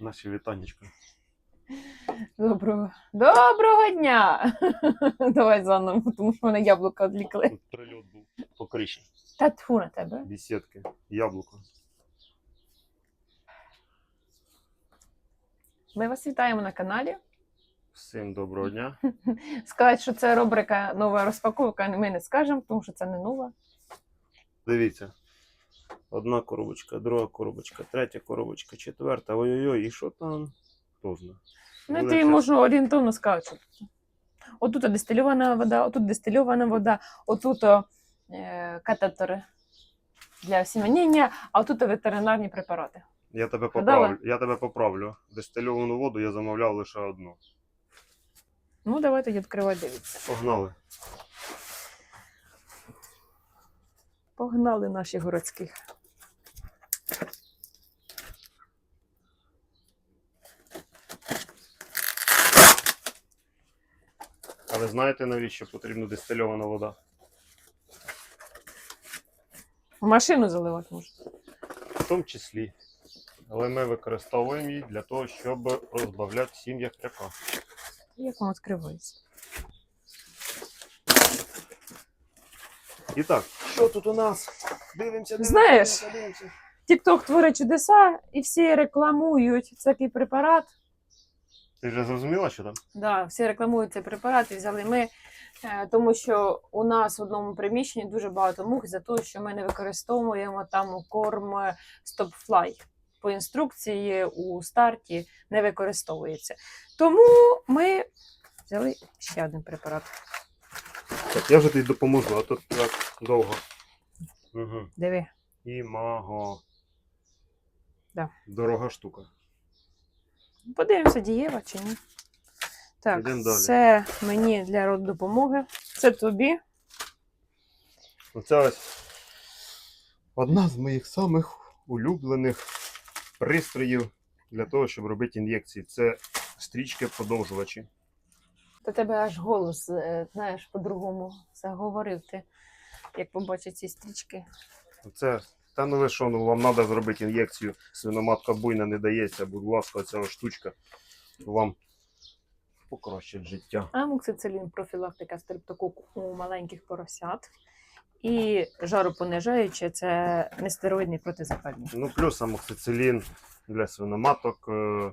Наші вітанечка. Доброго. Доброго дня! Давай заново, тому що мене яблука відлікли. Прильот був по криші. Та тьфу на тебе. Бесідки. Яблуко. Ми вас вітаємо на каналі. Всім доброго дня. Сказати, що це рубрика нова розпаковка, ми не скажемо, тому що це не нова. Дивіться. Одна коробочка, друга коробочка, третя коробочка, четверта. Ой-ой-ой, і що там? Хто знає. Ну, ти можу орієнтовно сказати, що тут. Отут дистильована вода, отут дистильована вода, отут е, катетери для осіменіння, а отут ветеринарні препарати. Я тебе поправлю. Я тебе поправлю. Дистильовану воду я замовляв лише одну. Ну, давай тоді відкривати, дивіться. Погнали. Погнали наші городських. А ви знаєте, навіщо потрібна дистильована вода? В машину заливати можна. В тому числі. Але ми використовуємо її для того, щоб розбавляти сім'ях кряка. Як воно відкривається? І так, що тут у нас? Дивимося, дивимося, Знаєш, дивимося, дивимося. Тікток творить чудеса і всі рекламують такий препарат. Ти вже зрозуміла, що там? Да, всі рекламують цей препарат і взяли ми, е, тому що у нас в одному приміщенні дуже багато мух за те, що ми не використовуємо там корм StopFly. По інструкції у старті не використовується. Тому ми взяли ще один препарат. Так, я вже тобі допоможу, а тут так довго. Угу. Диви. Імаго. Да. Дорога штука. Подивимося, дієва чи ні. Так, далі. це мені для роддопомоги. Це тобі. Оце ось одна з моїх самих улюблених пристроїв для того, щоб робити ін'єкції. Це стрічки подовжувачі. Та тебе аж голос, е, знаєш, по-другому заговорив ти, як побачив ці стрічки. Це, та ну ви що, ну вам треба зробити ін'єкцію, свиноматка буйна не дається, будь ласка, ця штучка вам покращить життя. Амоксицилін профілактика стрептококу у маленьких поросят. І жаропонижаюче це нестероїдний протизапальник. Ну, плюс амоксицилін для свиноматок, е,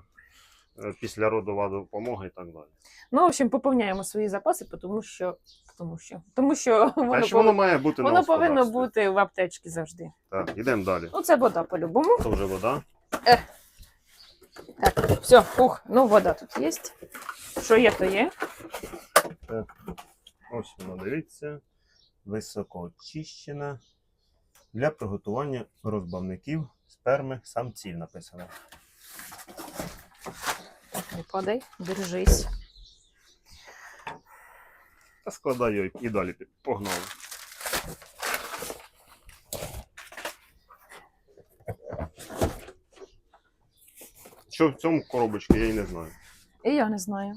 після родова допомога і так далі. Ну, в общем, поповняємо свої запаси, тому що, тому що, тому що воно, що воно має бути на повинно бути в аптечці завжди. Так, йдемо далі. Ну, це вода по-любому. Це вже вода. Так, все, ух, ну вода тут є. Що є, то є. Ось вона, дивіться. Високоочищена для приготування розбавників сперми самців написано. Не падай, держись. Та складаю і далі погнали. Що в цьому коробочці, я і не знаю. І я не знаю.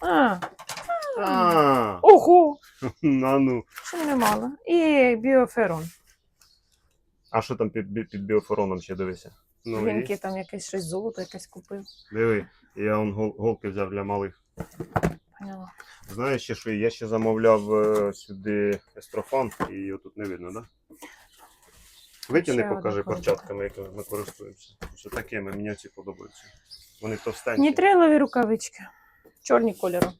А, А, ого! на ну. Що немало. І біоферон. А що там під, під біофороном ще дивися? Ну, Гінки там якесь щось золото якесь купив. диви, я он гол, голки взяв для малих. Поняла. Знаєш ще що? Я ще замовляв е, сюди естрофан, і його тут не видно, так? Да? Витягни, Ще покажи одна перчатками, якими ми користуємося. Ось такими, мені ці подобаються. Вони товстенькі. Нітрилові рукавички. Чорні кольору.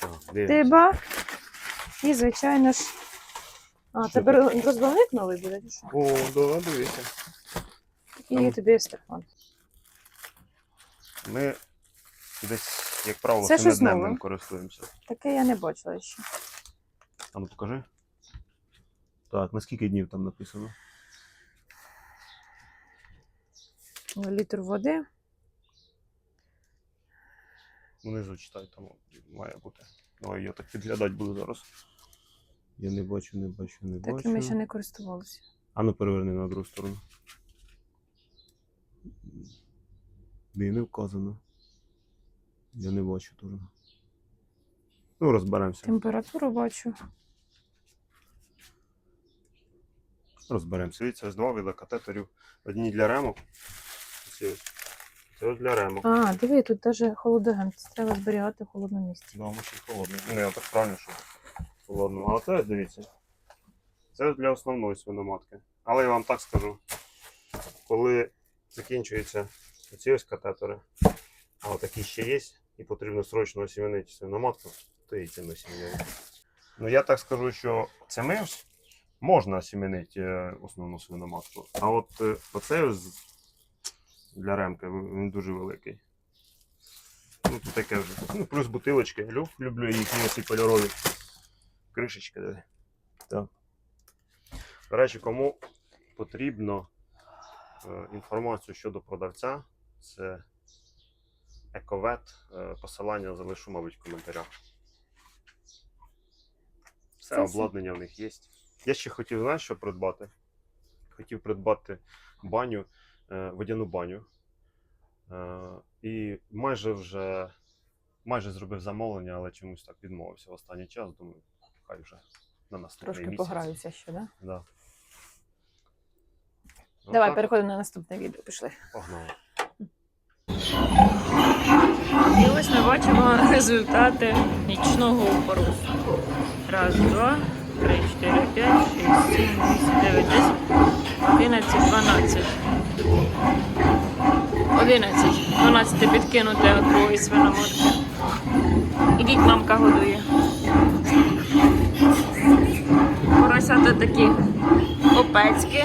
Так, дивимося. Диба. І, звичайно ж. А, тебе роз- розбавник новий буде? О, да, дивися. І Там- тобі стефан. Ми десь, як правило, Це щось семидневним користуємося. Таке я не бачила ще. А ну покажи. Так, на скільки днів там написано? Літр води. Внизу читай, там має бути. Давай я так підглядати буду зараз. Я не бачу, не бачу, не бачу. Такими ще не користувалися. А ну переверни на другу сторону. Де не вказано. Я не бачу теж. Ну, розберемося. Температуру бачу. Розберемося. Дивіться, ось два види катетерів. Одні для ремок. Ось ось. Це ось для ремок. А, диви, тут навіть холодоген. Це треба зберігати в холодному місці. Да, воно ще холодне. Ну, я так правильно, що холодно. А оце, дивіться. Це для основної свиноматки. Але я вам так скажу, коли закінчуються оці ось катетери, а отакі ще є, і потрібно срочно осіменити свиноматку, то і цим осіменяю. Ну я так скажу, що цими ось можна осіменити е, основну свиноматку. А от е, оцей для ремки він дуже великий. Ну, тут таке вже. Ну, плюс бутилочки. Лю, люблю їхні оці кольорові. Кришечки. диви. Так. До речі, кому потрібно е, інформацію щодо продавця, це Ековет. Е, посилання залишу, мабуть, в коментарях. Все обладнання в них є. Я ще хотів, знаєш, що придбати? Хотів придбати баню, е, водяну баню. Е, і майже вже майже зробив замовлення, але чомусь так відмовився в останній час. Думаю, хай вже на наступний Трошки місяць. пограюся ще, да? Да. Ну, Давай так, переходимо на наступне відео. Пішли. Погнали. І ось ми бачимо результати нічного опору. Раз, два, три, чотири, п'ять, шість, сім, вісім, дев'ять, десять, одинадцять, дванадцять. Одинадцять. Дванадцяти підкинути от другої свиноматки. Ідіть, мамка годує. Поросята такі опецькі.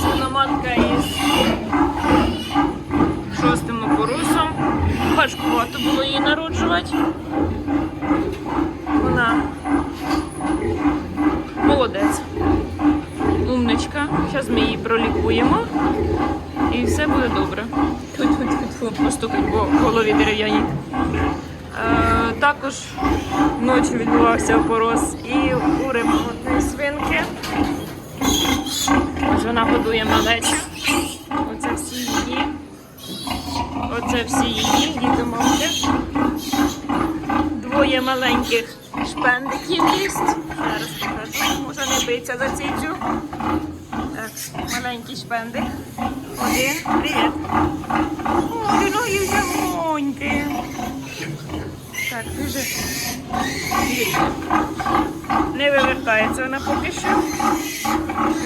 Свиноматка із шостим опорусом. Важкувато було її народжувати. Вона молодець. Умничка. Зараз ми її пролікуємо і все буде добре. Тьфу-тьфу-тьфу, постукать по голові дерев'яні. Е, також ночі відбувався опорос і у ремонтної свинки. Вона годує малечу. Оце всі її. Оце всі її, діти мовки. Двоє маленьких шпендиків є. Зараз покажу. Може не биться за цицю. Так, маленький шпендик. Один. Привіт. Ой, ноги вже моньки. Так, дуже. Не вивертається вона поки що.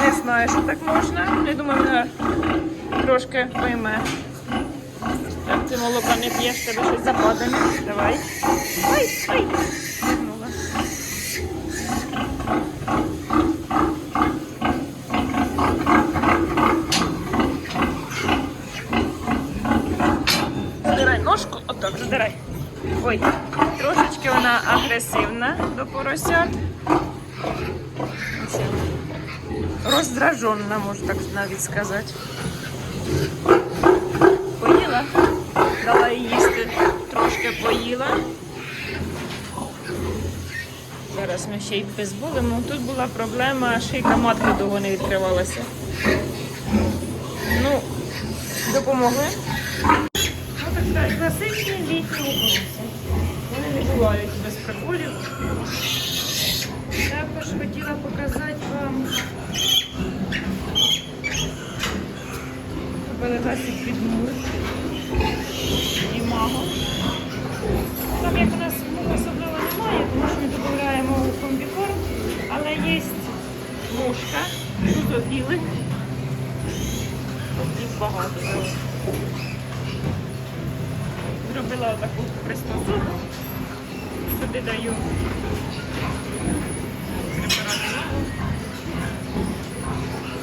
Не знаю, що так можна. Я думаю, вона трошки пойме. Так, ти молока не п'єш, тебе щось западане. Давай. Ой, ой. Агресивна до поросят. Роздражена, можу так навіть сказати. Поїла, дала їй їсти, трошки поїла. Зараз ми ще й підбулимо. Тут була проблема, шийка матки довго не відкривалася. Ну, допомогли. Ну, так класичні літні. Вони не бувають без. Також хотіла показати вам Великасик під мур і маго. Там як у нас мух особливо немає, тому що ми додаємо у комбікорм, але є мушка, зузофіли. Їх багато. Зробила таку приспособу. Сюди даю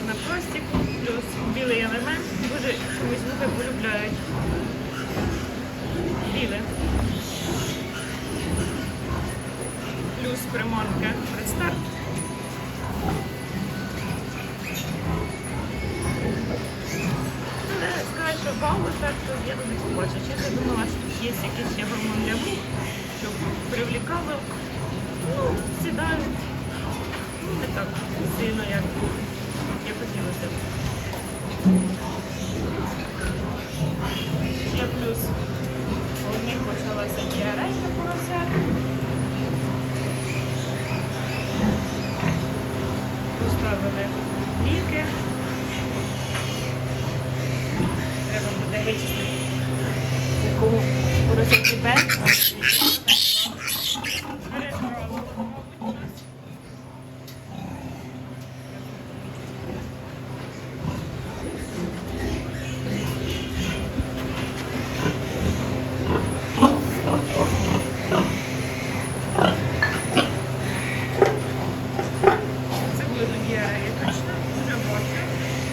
на пластику, плюс білий елемент. Дуже чомусь мухи полюбляють. Біле. Плюс приманка предстарт. Але сказати, що вау, ефекту я тут не побачу. Чесно думала, що є якийсь гормон для щоб привлікало. Ну, сідають. Ну, не так сильно, як, як хотілося. Ще плюс у них почалася діарейка поросят. Поставили ліки. Треба буде вичистити. Якому поросяти Це буде діарея точно, вже бачу.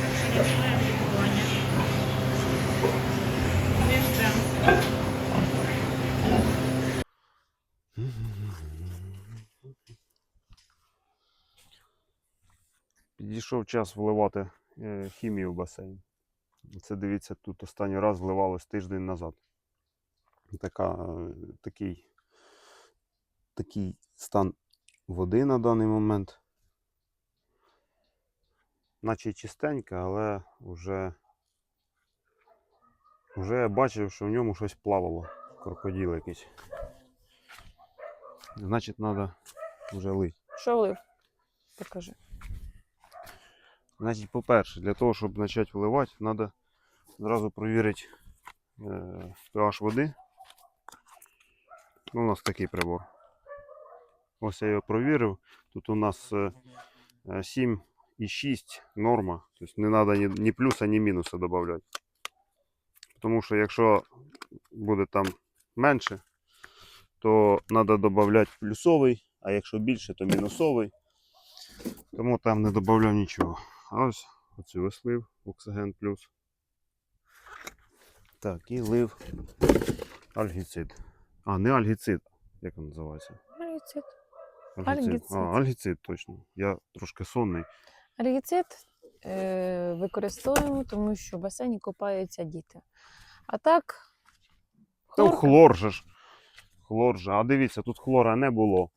Так що не чекаємо лікування. Не ждемо. Підійшов час вливати е, хімію в басейн. Це дивіться, тут останній раз вливалось тиждень назад. Така, е, такий, такий стан води на даний момент. Наче чистенька, але вже, вже я бачив, що в ньому щось плавало. Крокодил якийсь. Значить, треба вже лить. Що влив? Покажи. Значить, по-перше, для того, щоб почати вливати, треба зразу перевірити е, pH води. Ну, у нас такий прибор. Ось я його провірив. Тут у нас е, е, 7,6 норма. Тобто не треба ні, ні плюса, ні мінуса додавати. Тому що якщо буде там менше, то треба додавати плюсовий, а якщо більше, то мінусовий. Тому там не додавав нічого. А ось оцю ось лив оксиген плюс. Так, і лив альгіцид. А, не альгіцид. Як він називається? Альгіцид. Альгіцид. А, Альгіцид. точно. Я трошки сонний. Альгіцид е, використовуємо, тому що в басейні купаються діти. А так, Та хлорка. хлор же ж. Хлор же. А дивіться, тут хлора не було.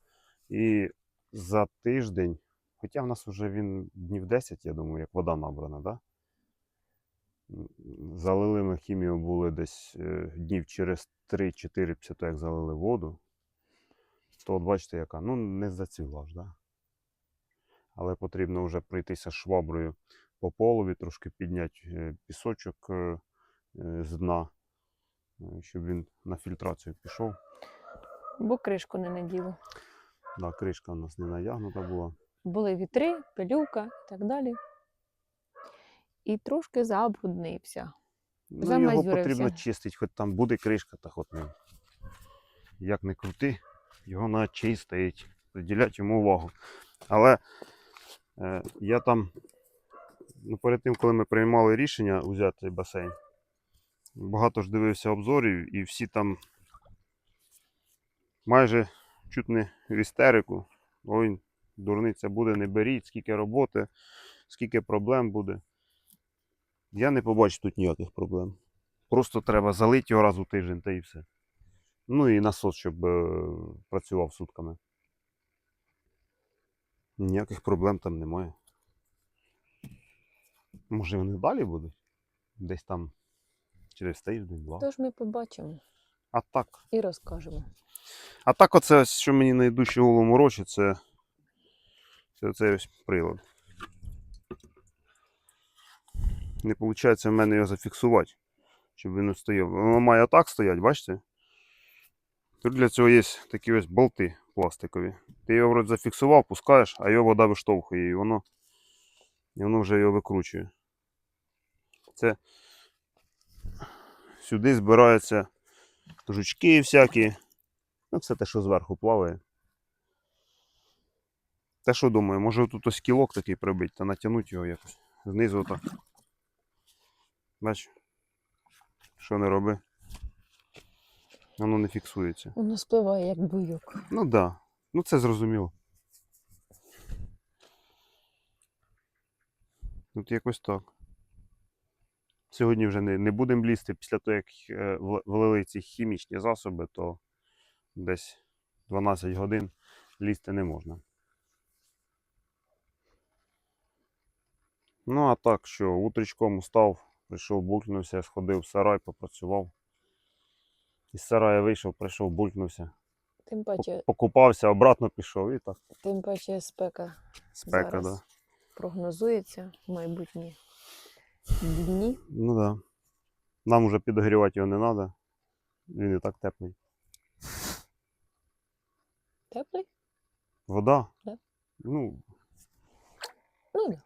І за тиждень, хоча в нас вже він днів 10, я думаю, як вода набрана, да? Залили ми хімію були десь е, днів через 3-4 після того, як залили воду. То от бачите, яка. Ну, не зацвіла ж, да? Але потрібно вже пройтися шваброю по полові, трошки підняти е, пісочок е, з дна щоб він на фільтрацію пішов. Бо кришку не наділи. Да, кришка у нас не наягнута була. Були вітри, пилюка і так далі. І трошки забруднився. Ну, Замазюрився. його потрібно чистити, хоч там буде кришка, та хоч не. Як не крути, його треба чистити, приділяти йому увагу. Але е, я там, ну, перед тим, коли ми приймали рішення взяти цей басейн, багато ж дивився обзорів, і всі там майже чуть не в істерику. Ой, дурниця буде, не беріть, скільки роботи, скільки проблем буде. Я не побачу тут ніяких проблем. Просто треба залити його раз у тиждень та і все. Ну і насос, щоб е, працював сутками. Ніяких проблем там немає. Може вони далі будуть? Десь там через тиждень-два. Тож ми побачимо А так. і розкажемо. А так, оце, що мені найдужче голову морочить, це, це цей ось прилад. Не виходить в мене його зафіксувати, щоб він не стояв. Воно має отак стояти, бачите? Тут для цього є такі ось болти пластикові. Ти його вроде зафіксував, пускаєш, а його вода виштовхує, і воно, і воно вже його викручує. Це сюди збираються жучки всякі. Ну, все те, що зверху плаває. Те, що думаю, може тут ось кілок такий прибить та натягнути його якось. Знизу отак. Бач, що не роби. Воно не фіксується. Воно спливає як буйок. Ну так. Да. Ну це зрозуміло. От якось так. Сьогодні вже не, не будемо лізти. Після того, як е, влили ці хімічні засоби, то десь 12 годин лізти не можна. Ну, а так що, утречком устав, прийшов, булькнувся, сходив в сарай, попрацював. Із сарая вийшов, прийшов, булькнувся. Тим паче, покупався, обратно пішов і так. тим паче спека. Спека, Зараз. да. прогнозується в майбутні дні. Ну так. Да. Нам уже підогрівати його не треба. Він і так теплий. Теплий? Вода? Да. Ну, Ну да.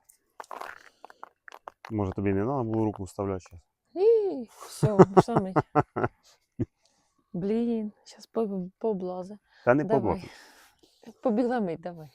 може тобі не треба було руку вставляти зараз. І все, саме. Блін, зараз по, поблазе. Та не Давай. Побігла мить, давай.